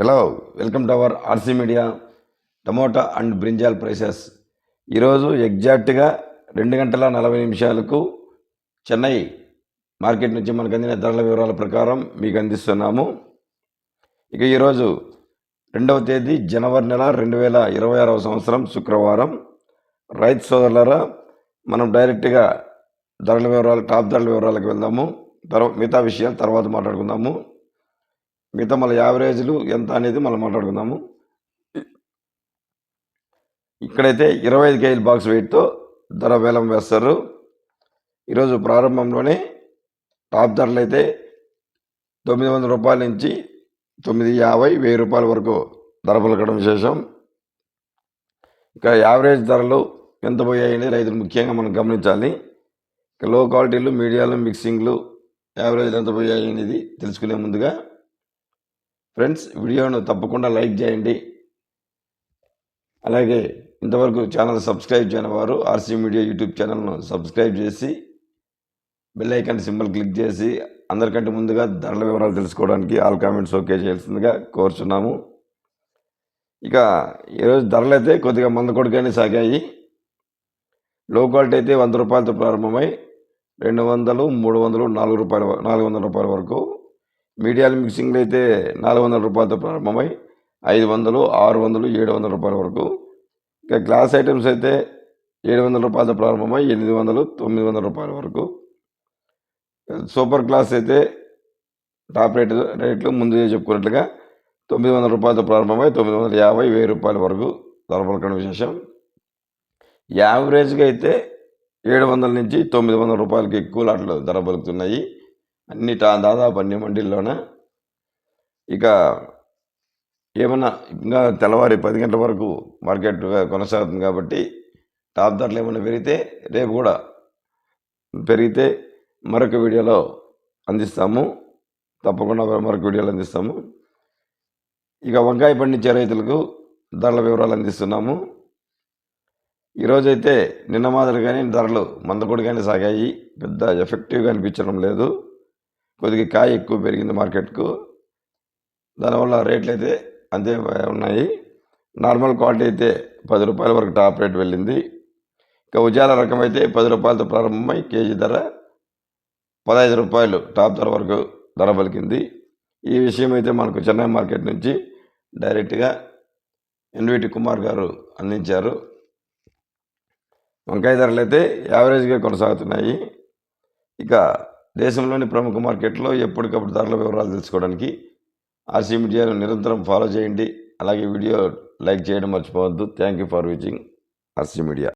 Hello welcome to our RC media tomato and brinjal prices ఈరోజు ఎగ్జాక్ట్గా రెండు గంటల నలభై నిమిషాలకు చెన్నై మార్కెట్ నుంచి మనకు అందిన ధరల వివరాల ప్రకారం మీకు అందిస్తున్నాము. ఇక ఈరోజు రెండవ తేదీ జనవరి నెల రెండు వేల ఇరవై ఆరవ సంవత్సరం శుక్రవారం. రైతు సోదరులరా మనం డైరెక్ట్గా ధరల వివరాలు టాప్ ధరల వివరాలకు వెళ్దాము. తర్వాత మిగతా విషయాలు తర్వాత మాట్లాడుకుందాము. మిగతా మళ్ళీ యావరేజ్లు ఎంత అనేది మనం మాట్లాడుకుందాము. ఇక్కడైతే ఇరవై ఐదు కేజీల బాక్స్ వెయిట్తో ధర వేలం వేస్తారు. ఈరోజు ప్రారంభంలోనే టాప్ ధరలు అయితే తొమ్మిది వందల రూపాయల నుంచి తొమ్మిది యాభై వెయ్యి రూపాయల వరకు ధర పలకడం విశేషం. ఇక యావరేజ్ ధరలు ఎంత పోయాయని రైతులు ముఖ్యంగా మనం గమనించాలి. ఇక లో క్వాలిటీలు మీడియాలు మిక్సింగ్లు యావరేజ్లు ఎంత పోయాయి అనేది తెలుసుకునే ముందుగా ఫ్రెండ్స్ వీడియోను తప్పకుండా లైక్ చేయండి. అలాగే ఇంతవరకు ఛానల్ సబ్స్క్రైబ్ చేయని వారు ఆర్సీ మీడియా యూట్యూబ్ ఛానల్ను సబ్స్క్రైబ్ చేసి బెల్ ఐకాన్ సింబల్ క్లిక్ చేసి అందరికంటే ముందుగా ధరల వివరాలు తెలుసుకోవడానికి ఆల్ కామెంట్స్ ఓకే చేయాల్సిందిగా కోరుచున్నాము. ఇక ఈరోజు ధరలు అయితే కొద్దిగా మందకొడుగానే సాగాయి. లో క్వాలిటీ అయితే వంద రూపాయలతో ప్రారంభమై రెండు వందలు మూడు వందలు నాలుగు రూపాయల వ- నాలుగు వందల రూపాయల వరకు మీడియాలు మిక్సింగ్లు అయితే నాలుగు వందల రూపాయలతో ప్రారంభమై ఐదు వందలు ఆరు వందలు ఏడు వందల రూపాయల వరకు. ఇక గ్లాస్ ఐటమ్స్ అయితే ఏడు వందల రూపాయలతో ప్రారంభమై ఎనిమిది వందలు తొమ్మిది వందల రూపాయల వరకు. సూపర్ గ్లాస్ అయితే టాప్ రేట్ రేట్లు ముందు చెప్పుకున్నట్లుగా తొమ్మిది వందల రూపాయలతో ప్రారంభమై తొమ్మిది వందల యాభై వెయ్యి రూపాయల వరకు ధరపలకడం విశేషం. యావరేజ్గా అయితే ఏడు వందల నుంచి తొమ్మిది వందల రూపాయలకి ఎక్కువ లాట్లు ధర పలుకుతున్నాయి. అన్ని దాదాపు అన్ని మండీల్లోనే. ఇక ఏమన్నా ఇంకా తెల్లవారి పది గంటల వరకు మార్కెట్ కొనసాగుతుంది కాబట్టి టాప్ ధరలు ఏమైనా పెరిగితే రేపు కూడా పెరిగితే మరొక వీడియోలో అందిస్తాము. తప్పకుండా మరొక వీడియోలో అందిస్తాము. ఇక వంకాయ పండించే రైతులకు ధరల వివరాలు అందిస్తున్నాము. ఈరోజైతే నిన్న మాదిరిగానే ధరలు మందకొడిగానే సాగాయి. పెద్ద ఎఫెక్టివ్గా అనిపించడం లేదు. కొద్దిగా కాయ ఎక్కువ పెరిగింది మార్కెట్కు. దానివల్ల రేట్లు అయితే అంతే ఉన్నాయి. నార్మల్ క్వాలిటీ అయితే పది రూపాయల వరకు టాప్ రేట్ వెళ్ళింది. ఇంకా ఉజాల రకం అయితే పది రూపాయలతో ప్రారంభమై కేజీ ధర పదహైదు రూపాయలు టాప్ ధర వరకు ధర పలికింది. ఈ విషయం అయితే మనకు చెన్నై మార్కెట్ నుంచి డైరెక్ట్గా ఎన్విటి కుమార్ గారు అందించారు. వంకాయ ధరలు అయితే యావరేజ్గా కొనసాగుతున్నాయి. ఇక దేశంలోని ప్రముఖ మార్కెట్లో ఎప్పటికప్పుడు ధరల వివరాలు తెలుసుకోవడానికి ఆర్సీ మీడియాను నిరంతరం ఫాలో చేయండి. అలాగే వీడియో లైక్ చేయడం మర్చిపోవద్దు. Thank you for watching RC media.